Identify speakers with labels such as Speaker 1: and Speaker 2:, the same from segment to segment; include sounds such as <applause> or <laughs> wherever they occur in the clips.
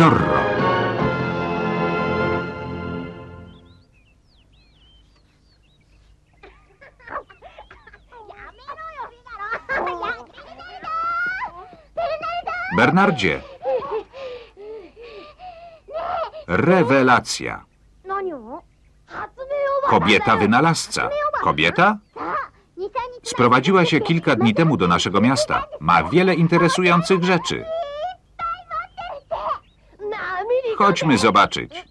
Speaker 1: Zorro. Bernardzie. Rewelacja. Kobieta wynalazca. Kobieta? Sprowadziła się kilka dni temu do naszego miasta. Ma wiele interesujących rzeczy. Chodźmy zobaczyć.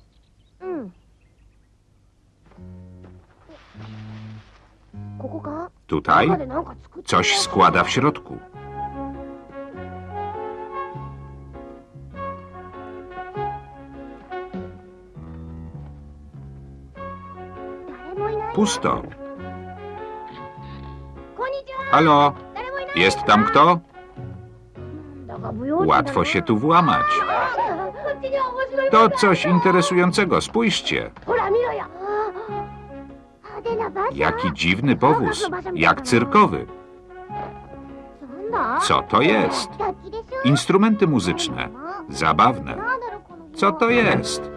Speaker 1: Tutaj coś składa w środku. Pusto. Halo, jest tam kto? Łatwo się tu włamać. To coś interesującego, spójrzcie. Jaki dziwny powóz, jak cyrkowy. Co to jest? Instrumenty muzyczne, zabawne. Co to jest?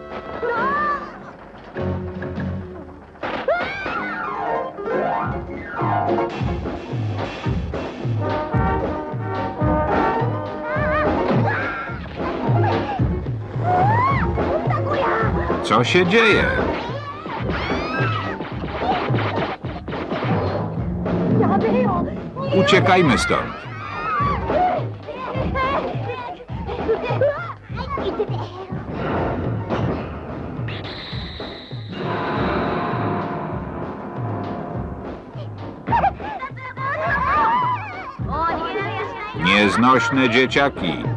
Speaker 1: Co się dzieje? Uciekajmy stąd. Nieznośne dzieciaki.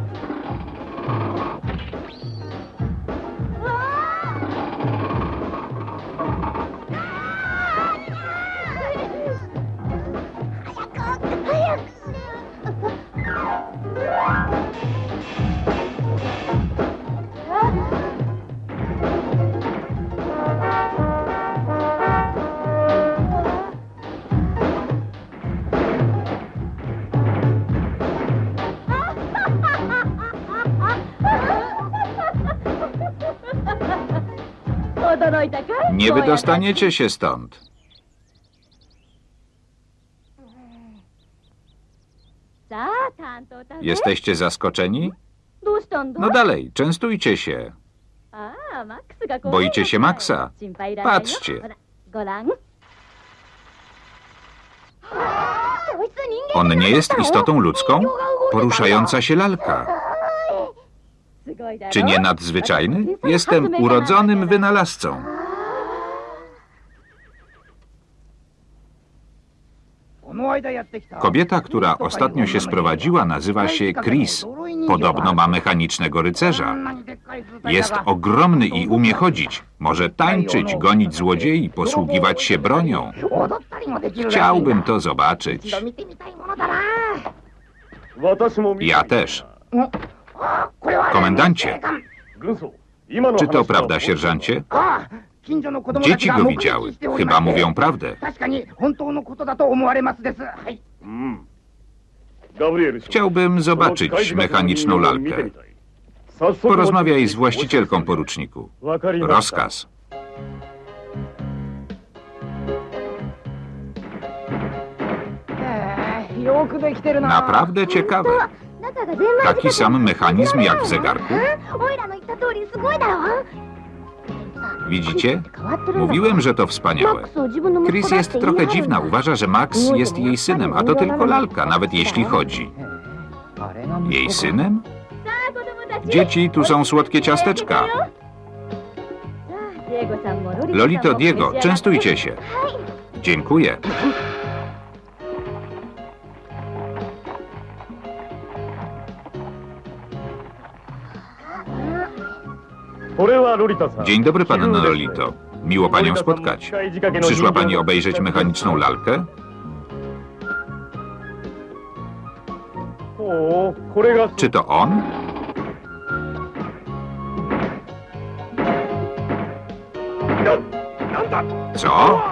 Speaker 1: Nie wydostaniecie się stąd. Jesteście zaskoczeni? No dalej, częstujcie się. Boicie się Maxa? Patrzcie. On nie jest istotą ludzką? Poruszająca się lalka. Czy nie nadzwyczajny? Jestem urodzonym wynalazcą. Kobieta, która ostatnio się sprowadziła, nazywa się Chris. Podobno ma mechanicznego rycerza. Jest ogromny i umie chodzić. Może tańczyć, gonić złodziei, posługiwać się bronią. Chciałbym to zobaczyć. Ja też. Komendancie, czy to prawda, sierżancie? Dzieci go widziały. Chyba mówią prawdę. Chciałbym zobaczyć mechaniczną lalkę. Porozmawiaj z właścicielką, poruczniku. Rozkaz. Naprawdę ciekawe. Taki sam mechanizm jak w zegarku? Widzicie? Mówiłem, że to wspaniałe. Chris jest trochę dziwna. Uważa, że Max jest jej synem, a to tylko lalka, nawet jeśli chodzi. Jej synem? Dzieci, tu są słodkie ciasteczka. Lolito, Diego, częstujcie się. Dziękuję. Dzień dobry, panno Lolito. Miło panią spotkać. Przyszła pani obejrzeć mechaniczną lalkę? Czy to on? Co?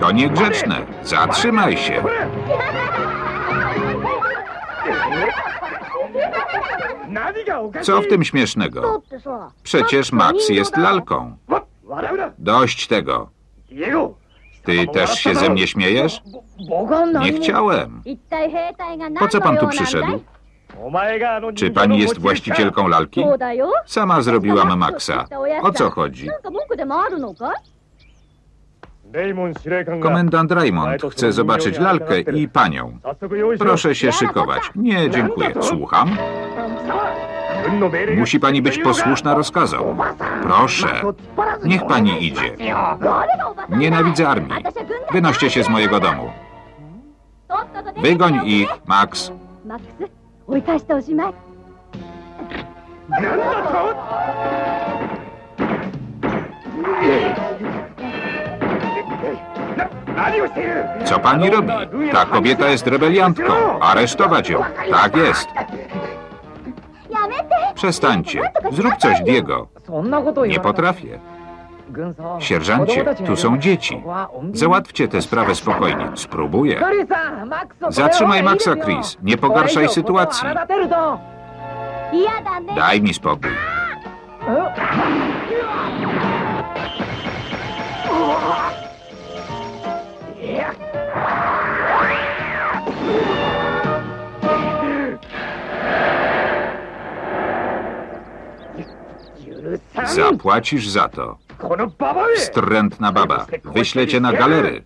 Speaker 1: To niegrzeczne. Zatrzymaj się. Co w tym śmiesznego? Przecież Max jest lalką. Dość tego. Ty też się ze mnie śmiejesz? Nie chciałem. Po co pan tu przyszedł? Czy pani jest właścicielką lalki? Sama zrobiłam Maxa. O co chodzi? Komendant Raymond chce zobaczyć lalkę i panią. Proszę się szykować. Nie, dziękuję. Słucham. Musi pani być posłuszna rozkazom. Proszę. Niech pani idzie. Nienawidzę armii. Wynoście się z mojego domu. Wygoń ich, Max.
Speaker 2: マ
Speaker 1: co pani robi? Ta kobieta jest rebeliantką. Aresztować ją. Tak jest. Przestańcie. Zrób coś, Diego. Nie potrafię.
Speaker 3: Sierżancie,
Speaker 1: tu są dzieci. Załatwcie tę sprawę spokojnie. Spróbuję. Zatrzymaj Maxa, Chris. Nie pogarszaj sytuacji. Daj mi spokój. Zapłacisz za to. Wstrętna baba. Wyślę cię na galery.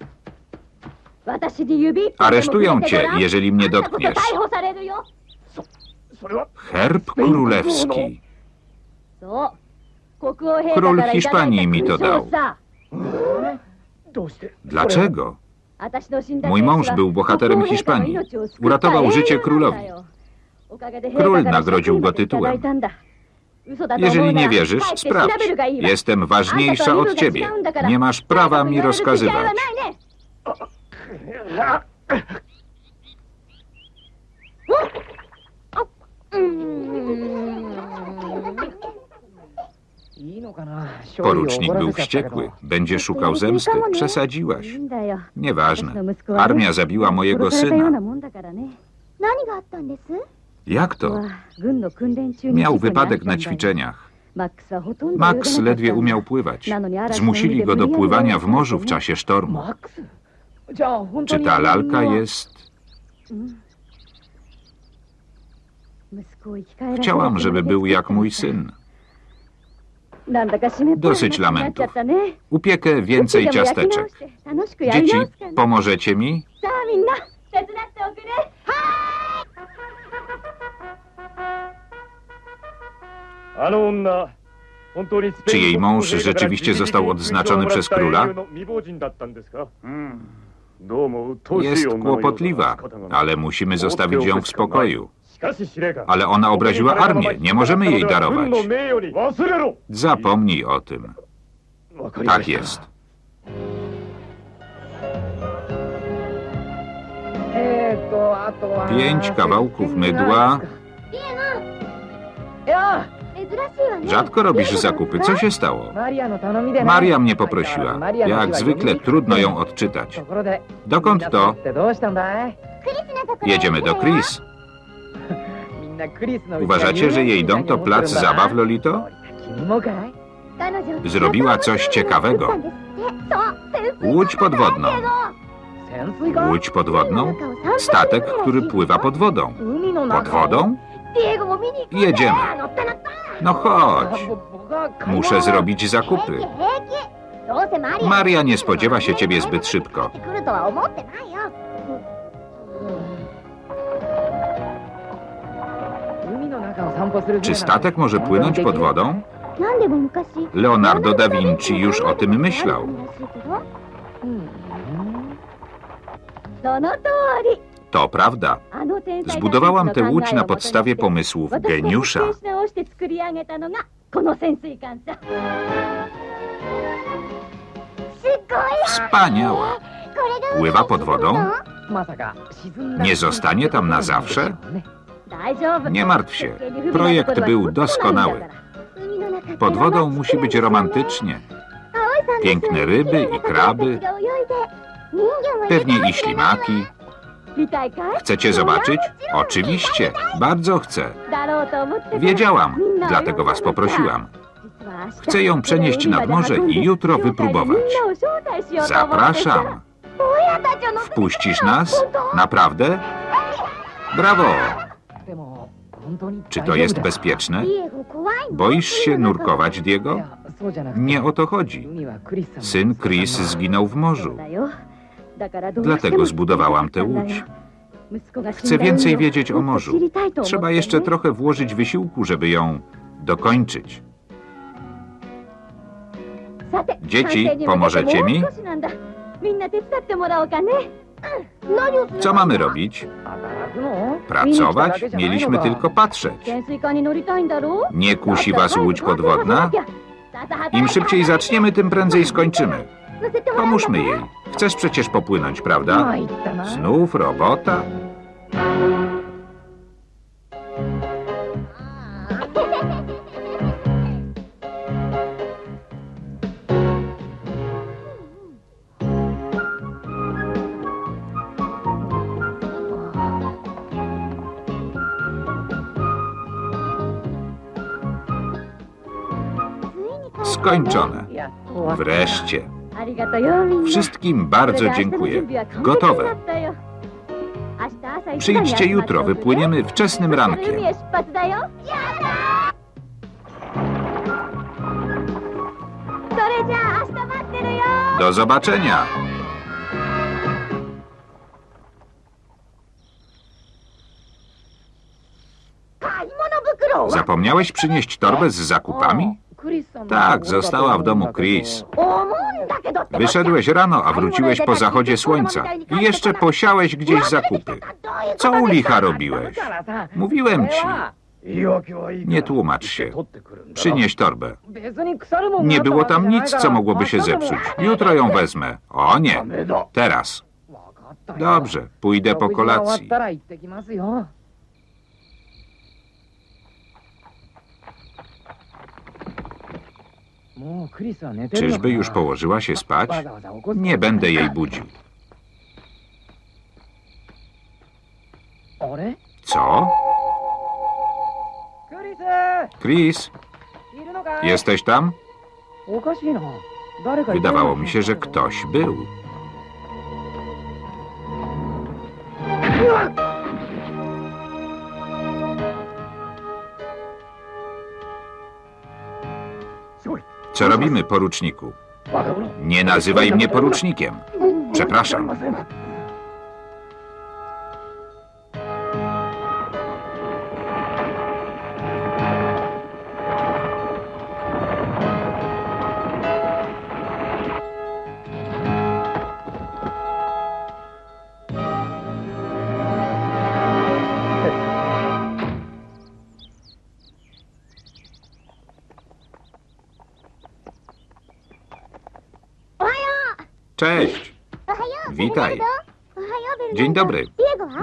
Speaker 1: Aresztują cię, jeżeli mnie dotkniesz. Herb królewski. Król Hiszpanii mi to dał. Dlaczego? Mój mąż był bohaterem Hiszpanii. Uratował życie królowi. Król nagrodził go tytułem. Jeżeli nie wierzysz, sprawdź. Jestem ważniejsza od ciebie. Nie masz prawa mi rozkazywać. Porucznik był wściekły. Będzie szukał zemsty. Przesadziłaś. Nieważne. Armia zabiła mojego syna. Jak to? Miał wypadek na ćwiczeniach. Max ledwie umiał pływać. Zmusili go do pływania w morzu w czasie sztormu. Czy ta lalka jest... Chciałam, żeby był jak mój syn. Dosyć lamentów. Upiekę więcej ciasteczek. Dzieci, pomożecie mi? Czy jej mąż rzeczywiście został odznaczony przez króla? Jest kłopotliwa, ale musimy zostawić ją w spokoju. Ale ona obraziła armię, nie możemy jej darować. Zapomnij o tym. Tak jest. Pięć kawałków mydła. Rzadko robisz zakupy. Co się stało? Maria mnie poprosiła. Jak zwykle trudno ją odczytać. Dokąd to? Jedziemy do Chris. Uważacie, że jej dom to plac zabaw, Lolito? Zrobiła coś ciekawego. Łódź podwodną. Łódź podwodną? Statek, który pływa pod wodą. Pod wodą? Jedziemy.
Speaker 2: 乗った乗った
Speaker 1: No chodź.
Speaker 3: ぼ僕は買い物
Speaker 1: Muszę zrobić
Speaker 2: 平
Speaker 1: zakupy.
Speaker 2: 気平気どうせマリア
Speaker 1: Maria nie spodziewa się ciebie zbyt szybko.
Speaker 2: 来るとは思ってないよ
Speaker 3: 海の中を散歩する
Speaker 1: Czy statek może płynąć pod wodą?
Speaker 2: 何でも昔
Speaker 1: Leonardo da Vinci już o tym myślał.
Speaker 3: うん
Speaker 2: その通り
Speaker 1: To prawda. Zbudowałam tę łódź na podstawie pomysłów geniusza. Wspaniała. Pływa pod wodą? Nie zostanie tam na zawsze? Nie martw się. Projekt był doskonały. Pod wodą musi być romantycznie. Piękne ryby i kraby. Pewnie i ślimaki. Chcecie zobaczyć? Oczywiście, bardzo chcę. Wiedziałam, dlatego was poprosiłam. Chcę ją przenieść nad morze i jutro wypróbować. Zapraszam. Wpuścisz nas? Naprawdę? Brawo! Czy to jest bezpieczne? Boisz się nurkować, Diego? Nie o to chodzi. Syn Chris zginął w morzu. Dlatego zbudowałam tę łódź. Chcę więcej wiedzieć o morzu. Trzeba jeszcze trochę włożyć wysiłku, żeby ją dokończyć. Dzieci, pomożecie mi? Co mamy robić? Pracować? Mieliśmy tylko patrzeć. Nie kusi was łódź podwodna? Im szybciej zaczniemy, tym prędzej skończymy. Pomóżmy jej. Chcesz przecież popłynąć, prawda? Znów robota. Skończone. Wreszcie. Wszystkim bardzo dziękuję. Gotowe. Przyjdźcie jutro, wypłyniemy wczesnym rankiem. Do zobaczenia! Zapomniałeś przynieść torbę z zakupami? Tak, została w domu Chris. Wyszedłeś rano, a wróciłeś po zachodzie słońca i jeszcze posiałeś gdzieś zakupy. Co u licha robiłeś? Mówiłem ci. Nie tłumacz się. Przynieś torbę. Nie było tam nic, co mogłoby się zepsuć. Jutro ją wezmę. O nie, teraz. Dobrze, pójdę po kolacji. Czyżby już położyła się spać? Nie będę jej budził. Co? Chris, jesteś tam? Wydawało mi się, że ktoś był. Co robimy, poruczniku? Nie nazywaj mnie porucznikiem. Przepraszam. Dzień dobry.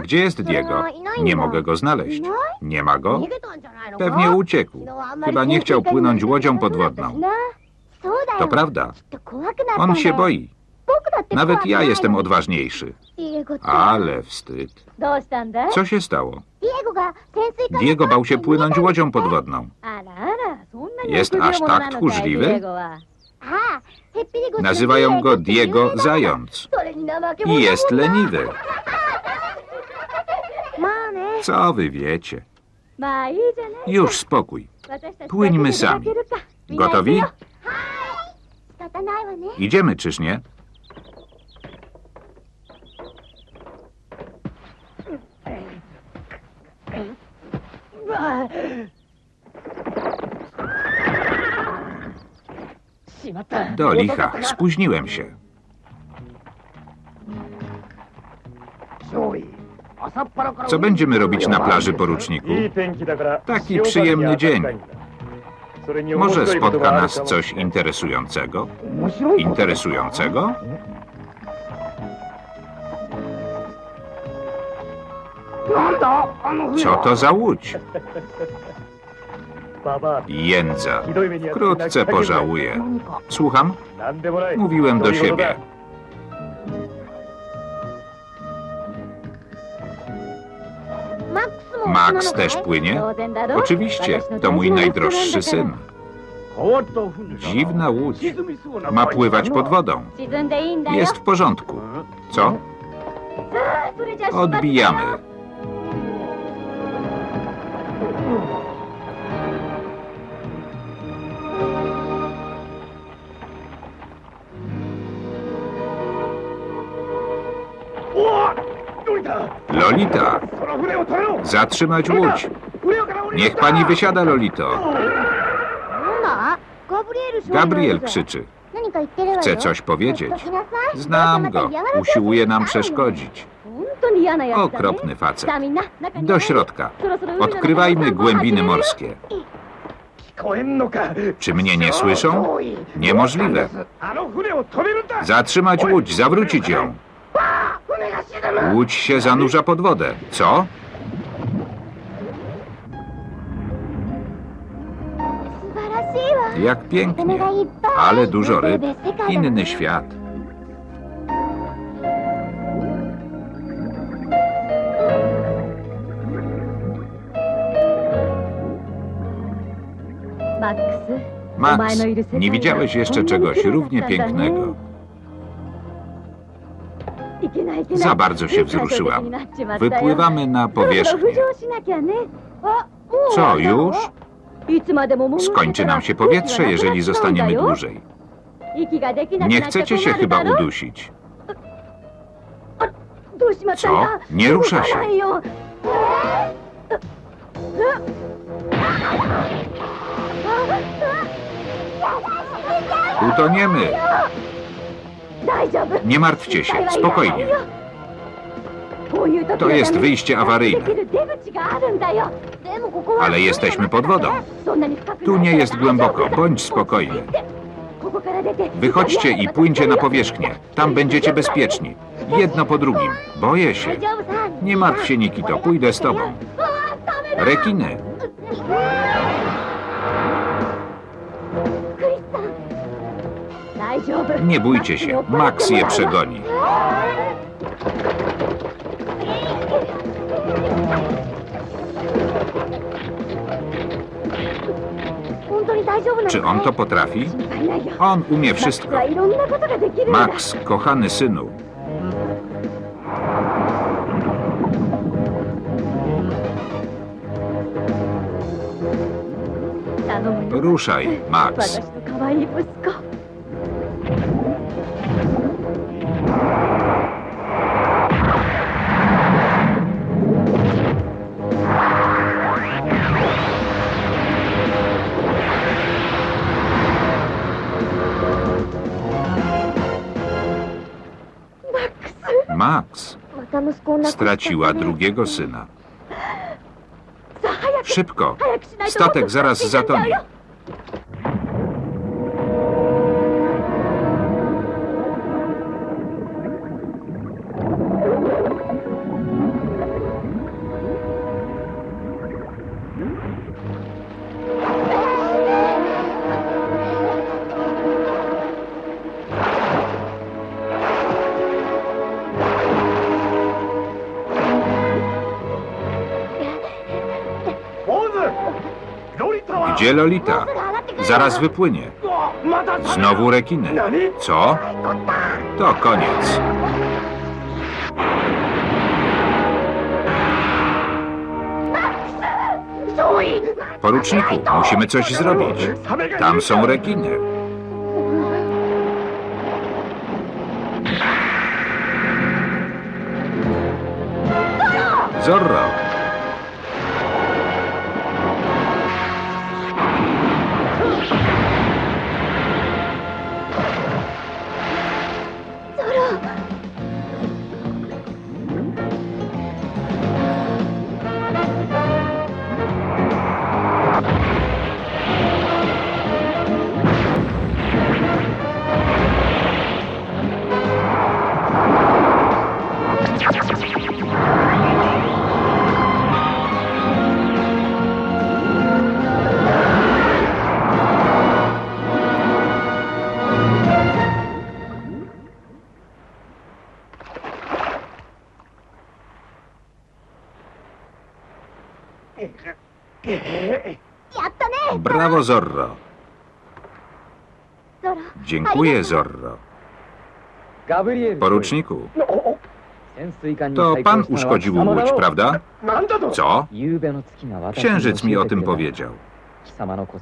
Speaker 1: Gdzie jest Diego? Nie mogę go znaleźć. Nie ma go? Pewnie uciekł. Chyba nie chciał płynąć łodzią podwodną. To prawda. On się boi. Nawet ja jestem odważniejszy. Ale wstyd. Co się stało? Diego bał się płynąć łodzią podwodną. Jest aż tak tchórzliwy? Nazywają go Diego Zając i jest leniwy. Co wy wiecie? Już spokój. Płyńmy sami. Gotowi? Idziemy, czyż nie? Do licha, spóźniłem się. Co będziemy robić na plaży, poruczniku? Taki przyjemny dzień. Może spotka nas coś interesującego? Interesującego? Co to za łódź? <laughs> Jędza. Wkrótce pożałuję. Słucham? Mówiłem do siebie. Max też płynie? Oczywiście, to mój najdroższy syn. Dziwna łódź. Ma pływać pod wodą. Jest w porządku. Co? Odbijamy. Lolita, zatrzymać łódź. Niech pani wysiada, Lolito. Gabriel krzyczy. Chce coś powiedzieć. Znam go. Usiłuje nam przeszkodzić. Okropny facet. Do środka. Odkrywajmy głębiny morskie. Czy mnie nie słyszą? Niemożliwe. Zatrzymać łódź, zawrócić ją. Łódź się zanurza pod wodę. Co? Jak pięknie. Ale dużo ryb. Inny świat. Max, nie widziałeś jeszcze czegoś równie pięknego. Za bardzo się wzruszyłam. Wypływamy na powierzchnię. Co, już? Skończy nam się powietrze, jeżeli zostaniemy dłużej. Nie chcecie się chyba udusić. Co? Nie rusza się. Utoniemy. Nie martwcie się, spokojnie.
Speaker 2: To jest wyjście awaryjne.
Speaker 1: Ale jesteśmy pod wodą. Tu nie jest głęboko, bądź spokojny. Wychodźcie i płyńcie na powierzchnię. Tam będziecie bezpieczni. Jedno po drugim. Boję się. Nie martw się, Nikito, pójdę z tobą. Rekiny. Nie bójcie się, Max je przegoni. Czy on to potrafi? On umie wszystko. Max, kochany synu. Ruszaj, Max. Max straciła drugiego syna. Szybko. Statek zaraz zatonie. Gdzie Lolita? Zaraz wypłynie. Znowu rekiny. Co? To koniec. Poruczniku, musimy coś zrobić. Tam są rekiny. Zorro! Brawo, Zorro! Dziękuję, Zorro. Poruczniku, to pan uszkodził łódź, prawda? Co? Księżyc mi o tym powiedział.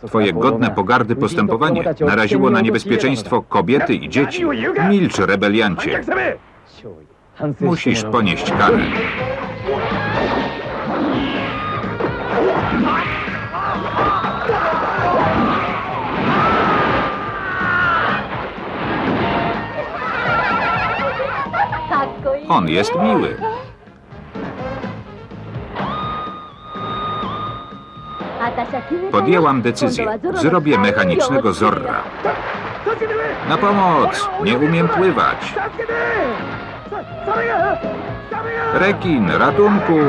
Speaker 1: Twoje godne pogardy postępowanie naraziło na niebezpieczeństwo kobiety i dzieci. Milcz, rebeliancie. Musisz ponieść karę. On jest miły. Podjęłam decyzję. Zrobię mechanicznego Zorra. Na pomoc! Nie umiem pływać. Rekin, ratunku!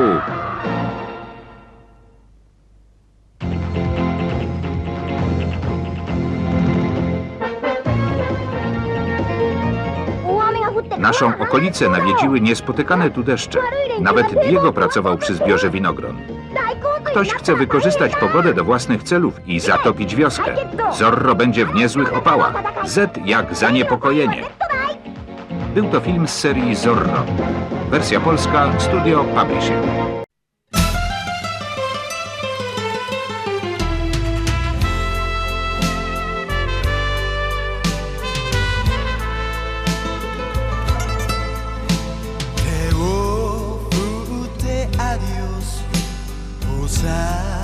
Speaker 1: Naszą okolicę nawiedziły niespotykane tu deszcze. Nawet Diego pracował przy zbiorze winogron. Ktoś chce wykorzystać pogodę do własnych celów i zatopić wioskę. Zorro będzie w niezłych opałach. Z jak zaniepokojenie. Był to film z serii Zorro. Wersja polska Studio Publishing. inside